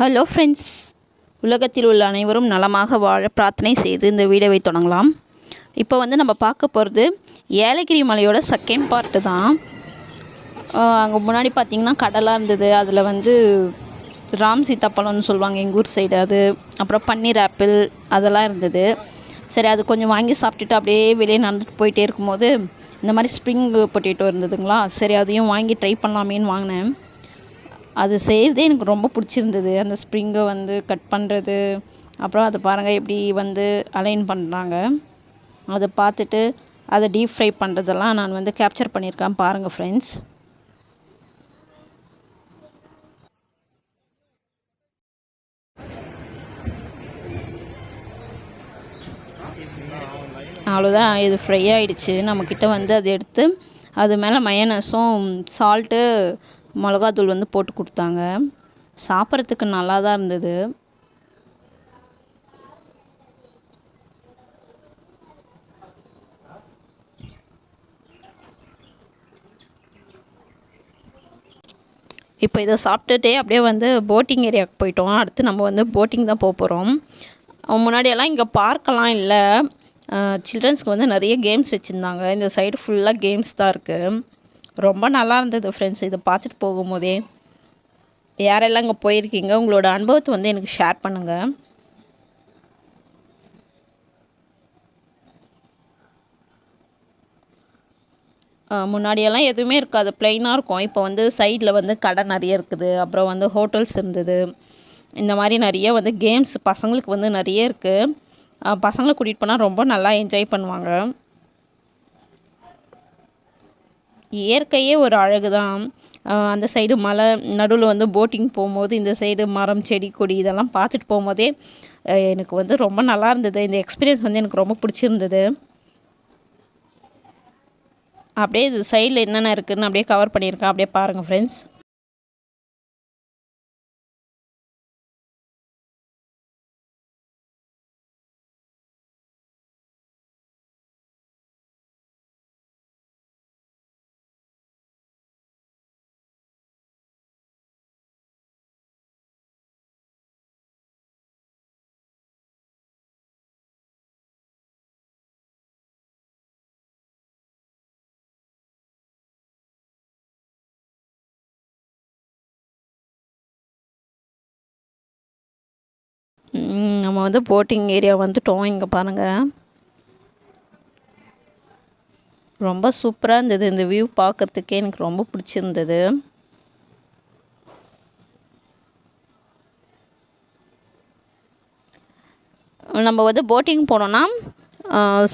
Hello friends உலகத்தில் உள்ள அனைவரும் நலமாக வாழ பிரார்த்தனை செய்து இந்த வீடியோவை தொடங்கலாம். இப்போ வந்து நம்ம பார்க்க போகிறது ஏலகிரி மலையோட செகண்ட் பார்ட்டு தான். அங்கே முன்னாடி பார்த்திங்கன்னா கடலாக இருந்தது. அதில் வந்து ராம் சீத்தாப்பழம்னு சொல்லுவாங்க எங்கள் ஊர் சைடு அது அப்புறம் பன்னீர் ஆப்பிள் அதெல்லாம் இருந்தது. சரி அது கொஞ்சம் வாங்கி சாப்பிட்டுட்டு அப்படியே வெளியே நடந்துட்டு போயிட்டே இருக்கும்போது இந்த மாதிரி ஸ்ப்ரிங் பொட்டேட்டோ இருந்ததுங்களா? சரி அதையும் வாங்கி ட்ரை பண்ணலாமேன்னு வாங்கினேன். அது செய்கிறதே எனக்கு ரொம்ப பிடிச்சிருந்தது. அந்த ஸ்ப்ரிங்கை வந்து கட் பண்ணுறது அப்புறம் அதை பாருங்கள் எப்படி வந்து அலைன் பண்ணுறாங்க அதை பார்த்துட்டு அதை டீப் ஃப்ரை பண்ணுறதெல்லாம் நான் வந்து கேப்சர் பண்ணியிருக்கேன் பாருங்கள் ஃப்ரெண்ட்ஸ் அவ்வளோதான் இது ஃப்ரை ஆகிடுச்சு நம்மக்கிட்ட வந்து அதை எடுத்து அது மேலே மயனஸும் சால்ட்டு மிளகாத்தூள் வந்து போட்டு கொடுத்தாங்க. சாப்பிட்றதுக்கு நல்லா தான் இருந்தது. இப்போ இதை சாப்பிட்டுட்டே அப்படியே வந்து போட்டிங் ஏரியாவுக்கு போயிட்டோம். அடுத்து நம்ம வந்து போட்டிங் தான் போக போகிறோம் முன்னாடியெல்லாம் இங்கே பார்க்கெல்லாம் இல்லை. சில்ட்ரன்ஸ்க்கு வந்து நிறைய கேம்ஸ் வச்சுருந்தாங்க. இந்த சைடு ஃபுல்லாக கேம்ஸ் தான் இருக்குது ரொம்ப நல்லா இருந்தது ஃப்ரெண்ட்ஸ் இதை பார்த்துட்டு போகும்போதே யாரெல்லாம் இங்கே போயிருக்கீங்க உங்களோட அனுபவத்தை வந்து எனக்கு ஷேர் பண்ணுங்கள் முன்னாடியெல்லாம் எதுவுமே இருக்காது. ப்ளைனாக இருக்கும். இப்போ வந்து சைடில் வந்து கடை நிறைய இருக்குது. அப்புறம் வந்து ஹோட்டல்ஸ் இருந்தது. இந்த மாதிரி நிறைய வந்து கேம்ஸ் பசங்களுக்கு வந்து நிறைய இருக்குது பசங்களை கூட்டிகிட்டு போனால் ரொம்ப நல்லா என்ஜாய் பண்ணுவாங்க. இயற்கையே ஒரு அழகு தான் அந்த சைடு மலை நடுவில் வந்து போட்டிங் போகும்போது இந்த சைடு மரம் செடி கொடி இதெல்லாம் பார்த்துட்டு போகும்போதே எனக்கு வந்து ரொம்ப நல்லா இருந்தது. இந்த எக்ஸ்பீரியன்ஸ் வந்து எனக்கு ரொம்ப பிடிச்சிருந்தது. அப்படியே இது சைடில் என்னென்ன இருக்குதுன்னு அப்படியே கவர் பண்ணியிருக்கேன். அப்படியே பாருங்கள் ஃப்ரெண்ட்ஸ் நம்ம வந்து போட்டிங் ஏரியா வந்துட்டோம். இங்கே பாருங்கள் ரொம்ப சூப்பராக இருந்தது. இந்த வியூ பார்க்குறதுக்கே எனக்கு ரொம்ப பிடிச்சிருந்தது. நம்ம வந்து போட்டிங் போனோன்னா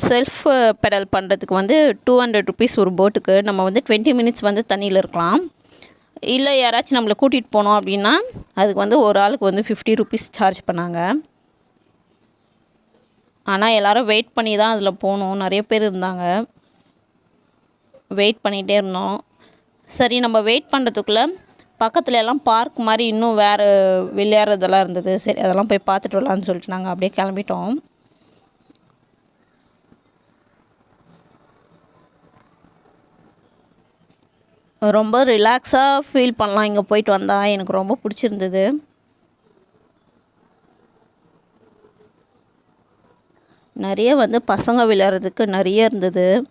செல்ஃப் பெடல் பண்ணுறதுக்கு வந்து டூ ஹண்ட்ரட் ருபீஸ் ஒரு போட்டுக்கு நம்ம வந்து டுவெண்ட்டி மினிட்ஸ் வந்து தண்ணியில் இருக்கலாம். இல்லை யாராச்சும் நம்மளை கூட்டிகிட்டு போனோம் அப்படின்னா அதுக்கு வந்து ஒரு ஆளுக்கு வந்து ஃபிஃப்டி ருபீஸ் சார்ஜ் பண்ணாங்க. ஆனால் எல்லோரும் வெயிட் பண்ணி தான் அதில் போகணும் நிறைய பேர் இருந்தாங்க. வெயிட் பண்ணிகிட்டே இருந்தோம். சரி நம்ம வெயிட் பண்ணுறதுக்குள்ளே பக்கத்துல எல்லாம் பார்க் மாதிரி இன்னும் வேறு விளையாடுறதெல்லாம் இருந்தது. சரி அதெல்லாம் போய் பார்த்துட்டு வரலான்னு சொல்லிட்டு நாங்கள் அப்படியே கிளம்பிட்டோம். ரொம்ப ரிலாக்ஸாக ஃபீல் பண்ணலாம். இங்கே போயிட்டு வந்தால் எனக்கு ரொம்ப பிடிச்சிருந்தது. நிறைய வந்து பசங்க விளையாடுறதுக்கு நிறைய இருந்தது.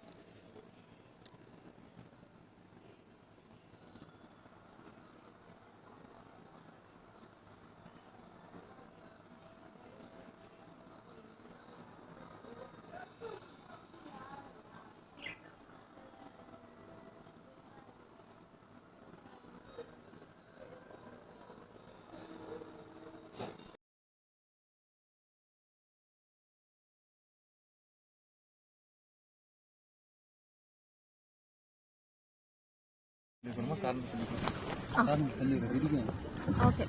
ஓகே.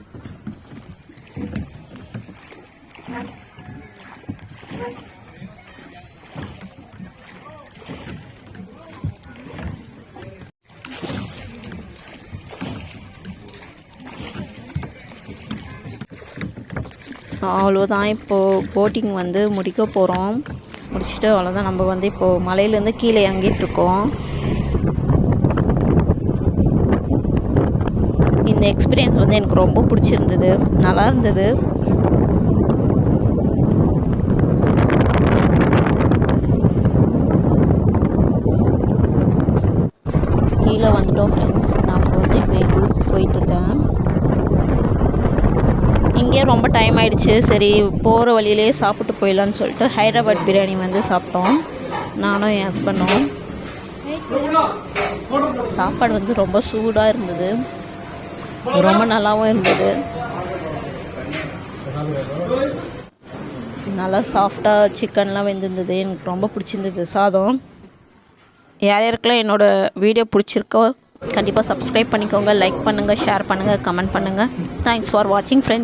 அவ்வளோதான். இப்போது போட்டிங் வந்து முடிக்க போகிறோம் முடிச்சுட்டு அவ்வளோதான். நம்ம வந்து இப்போது மலையிலேருந்து கீழே இறங்கிட்டுருக்கோம் இந்த எக்ஸ்பீரியன்ஸ் வந்து எனக்கு ரொம்ப பிடிச்சிருந்தது. நல்லா இருந்தது. கீழே வந்துட்டோம் ஃப்ரெண்ட்ஸ் நான் வந்து இப்போ எங்கள் ஊருக்கு போயிட்டுருக்கேன். இங்கே ரொம்ப டைம் ஆயிடுச்சு. சரி போகிற வழியிலே சாப்பிட்டு போயிடலான்னு சொல்லிட்டு ஹைதராபாத் பிரியாணி வந்து சாப்பிட்டோம். நானும் என் ஹஸ்பண்டும் சாப்பாடு வந்து ரொம்ப சூடாக இருந்தது. ரொம்ப நல்லாவும் இருந்தது. நல்லா சாஃப்டாக சிக்கன்லாம் வெந்திருந்தது. எனக்கு ரொம்ப பிடிச்சிருந்தது சாதம். யார் யாருக்கெல்லாம் என்னோடய வீடியோ பிடிச்சிருக்கோ கண்டிப்பாக சப்ஸ்கிரைப் பண்ணிக்கோங்க லைக் பண்ணுங்கள் ஷேர் பண்ணுங்கள் கமெண்ட் பண்ணுங்கள் தேங்க்ஸ் ஃபார் வாட்சிங் ஃப்ரெண்ட்ஸ்